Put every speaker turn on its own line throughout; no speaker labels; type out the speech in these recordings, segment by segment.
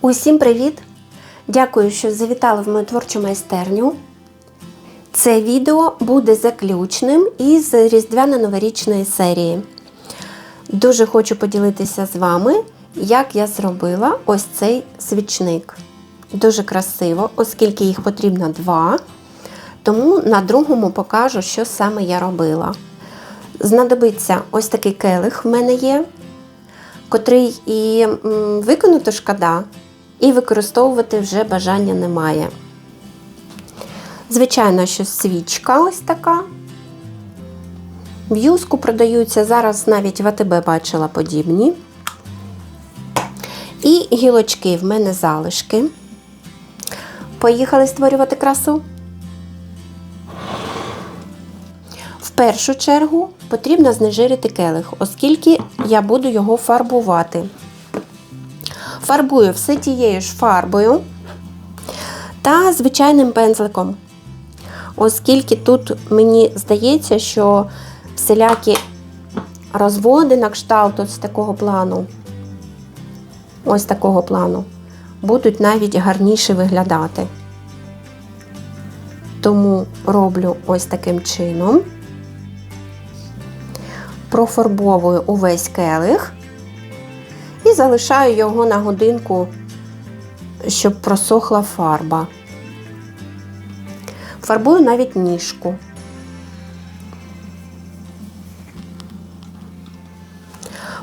Усім привіт! Дякую, що завітали в мою творчу майстерню. Це відео буде заключним із різдвяно-новорічної серії. Дуже хочу поділитися з вами, як я зробила ось цей свічник. Дуже красиво, оскільки їх потрібно два. Тому на другому покажу, що саме я робила. Знадобиться ось такий келих в мене є, котрий і м, виконати шкода, і використовувати вже бажання немає. Звичайно, що свічка ось така. В юску продаються, зараз навіть в АТБ бачила подібні. І гілочки в мене залишки. Поїхали створювати красу. В першу чергу потрібно знежирити келих, оскільки я буду його фарбувати. Фарбую все тією ж фарбою та звичайним пензликом. Оскільки тут мені здається, що всілякі розводи на кшталт ось такого плану, ось такого плану, будуть навіть гарніше виглядати. Тому роблю ось таким чином, профарбовую увесь келих і залишаю його на годинку, щоб просохла фарба. Фарбую навіть ніжку.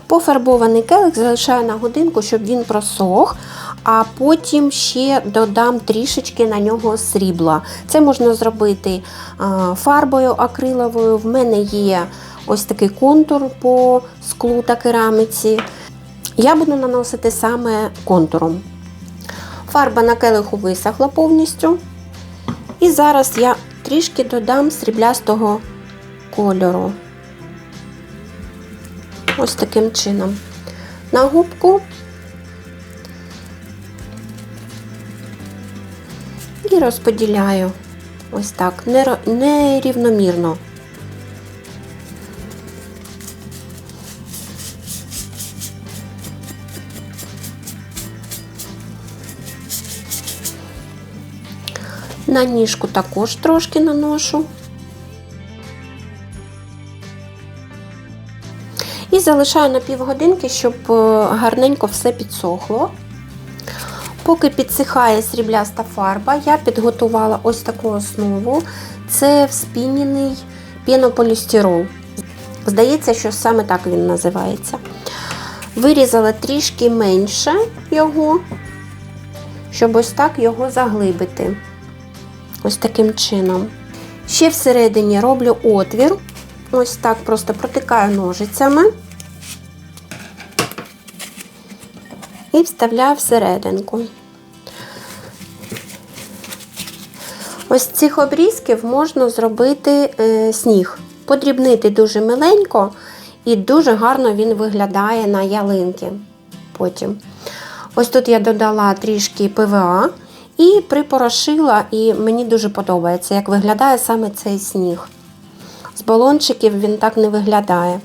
Пофарбований келих залишаю на годинку, щоб він просох, а потім ще додам трішечки на нього срібла. Це можна зробити фарбою акриловою. В мене є ось такий контур по склу та кераміці. Я буду наносити саме контуром. Фарба на келиху висохла повністю. І зараз я трішки додам сріблястого кольору. Ось таким чином. На губку і розподіляю ось так, нерівномірно. На ніжку також трошки наношу. І залишаю на півгодинки, щоб гарненько все підсохло. Поки підсихає срібляста фарба, я підготувала ось таку основу. Це вспінений пінополістирол. Здається, що саме так він називається. Вирізала трішки менше його, щоб ось так його заглибити. Ось таким чином. Ще всередині роблю отвір. Ось так просто протикаю ножицями і вставляю всерединку. Ось цих обрізків можна зробити е, сніг. Подрібнити дуже миленько і дуже гарно він виглядає на ялинки потім. Ось тут я додала трішки ПВА. І припорошила, і мені дуже подобається, як виглядає саме цей сніг. З балончиків він так не виглядає.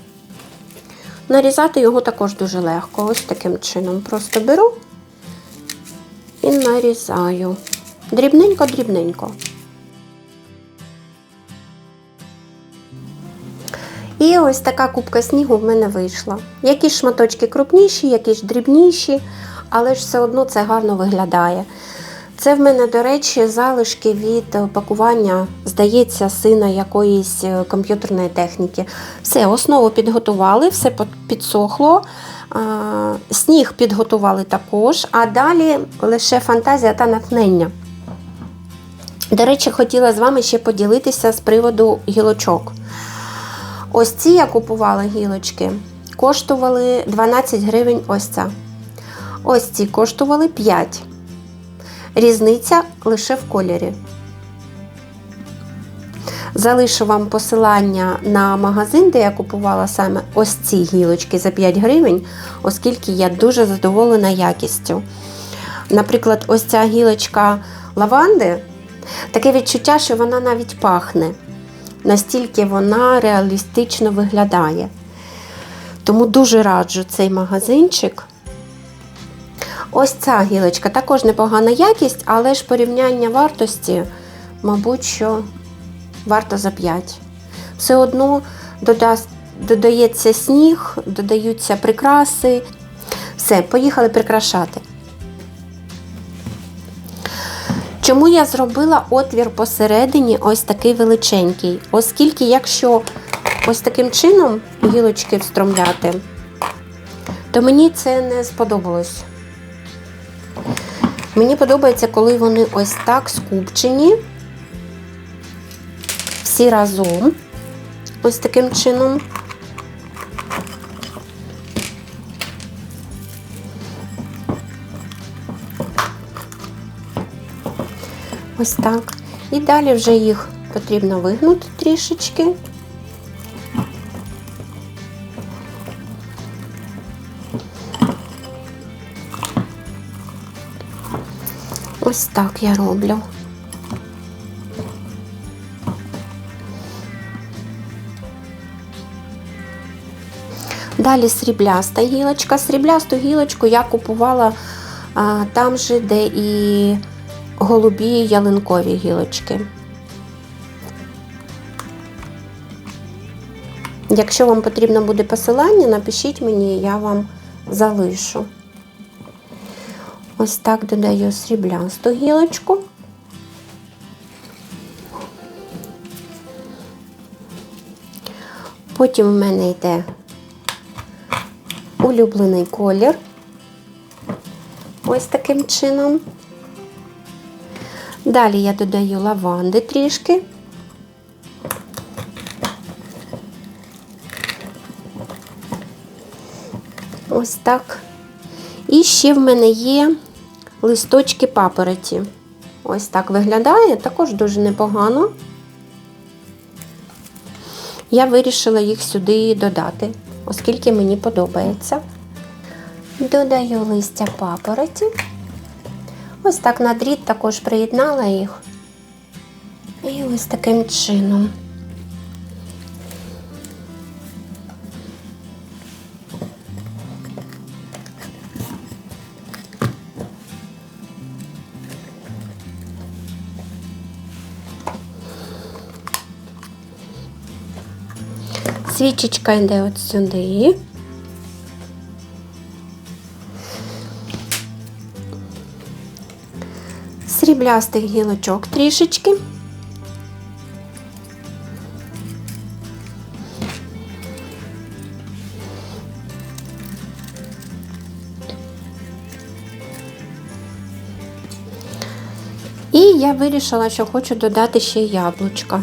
Нарізати його також дуже легко. Ось таким чином. Просто беру і нарізаю. Дрібненько-дрібненько. І ось така кубка снігу в мене вийшла. Якісь шматочки крупніші, якісь дрібніші, але ж все одно це гарно виглядає. Це в мене, до речі, залишки від пакування, здається, сина якоїсь комп'ютерної техніки. Все, основу підготували, все підсохло. Сніг підготували також, а далі лише фантазія та натхнення. До речі, хотіла з вами ще поділитися з приводу гілочок. Ось ці я купувала гілочки, коштували 12 гривень ось ця. Ось ці коштували 5 Різниця лише в кольорі. Залишу вам посилання на магазин, де я купувала саме ось ці гілочки за 5 гривень, оскільки я дуже задоволена якістю. Наприклад, ось ця гілочка лаванди, таке відчуття, що вона навіть пахне. Настільки вона реалістично виглядає. Тому дуже раджу цей магазинчик. Ось ця гілочка також непогана якість, але ж порівняння вартості, мабуть, що варто за 5. Все одно додається сніг, додаються прикраси. Все, поїхали прикрашати. Чому я зробила отвір посередині ось такий величенький? Оскільки, якщо ось таким чином гілочки встромляти, то мені це не сподобалось. Мені подобається, коли вони ось так скупчені, всі разом, ось таким чином. Ось так. І далі вже їх потрібно вигнути трішечки. Ось так я роблю. Далі срібляста гілочка. Сріблясту гілочку я купувала а, там же, де і голубі ялинкові гілочки. Якщо вам потрібно буде посилання, напишіть мені, я вам залишу. Ось так додаю сріблясту гілочку. Потім в мене йде улюблений колір. Ось таким чином. Далі я додаю лаванди трішки. Ось так. І ще в мене є листочки папороті. Ось так виглядає, також дуже непогано. Я вирішила їх сюди додати, оскільки мені подобається. Додаю листя папороті. Ось так на дріт також приєднала їх. І ось таким чином. Свічечка йде от сюди. Сріблястих гілочок трішечки. І я вирішила, що хочу додати ще яблучка.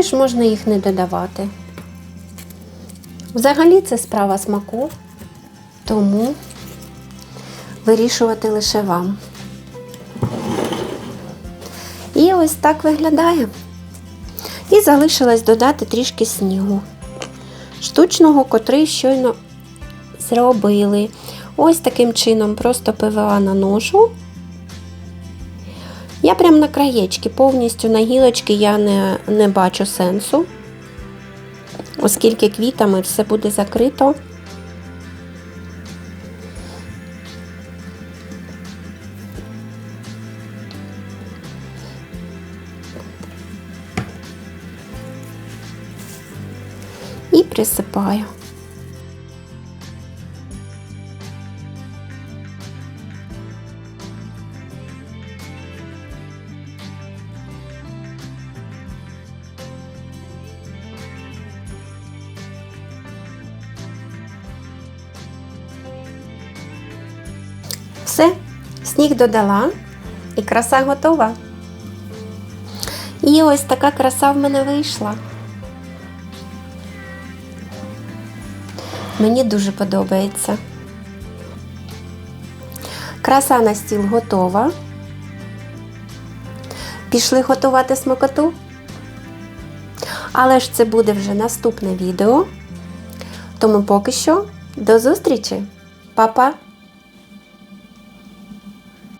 Але ж можна їх не додавати. Взагалі це справа смаку, тому вирішувати лише вам. І ось так виглядає. І залишилось додати трішки снігу. Штучного, котрий щойно зробили. Ось таким чином просто ПВА наношу. Я прям на краєчки, повністю на гілочки я не, не бачу сенсу, оскільки квітами все буде закрито. І присипаю. Все, сніг додала і краса готова. І ось така краса в мене вийшла. Мені дуже подобається. Краса на стіл готова. Пішли готувати смакоту. Але ж це буде вже наступне відео. Тому поки що до зустрічі, Па-па!